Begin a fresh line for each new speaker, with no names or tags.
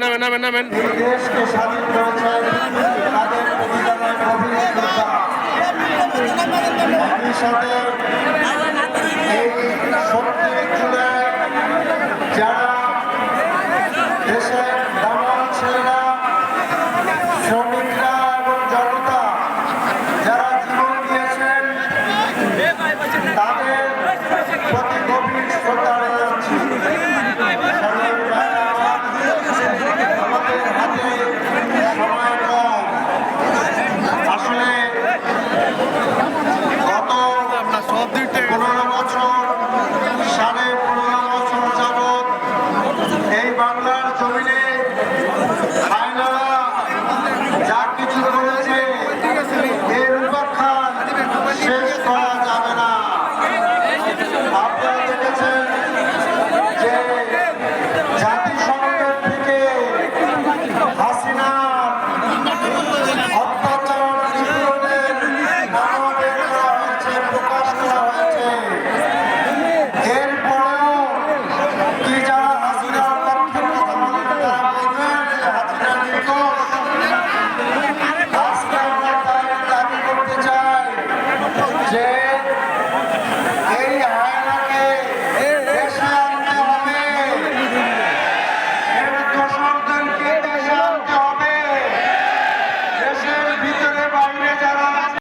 নামেন নামেন নামেন নামেন দেশকে বছর, সাড়ে পনেরো বছর যাবৎ এই বাংলার জমিনে আইনারা যা কিছু করেছে, এর উপাখ্যান শেষ করা যাবে না। আপনারা দেখেছেন যে জাতিসংঘের থেকে হাসিনা অত্যাচার নিপীড়নের মানবের প্রকাশ করা হয়েছে।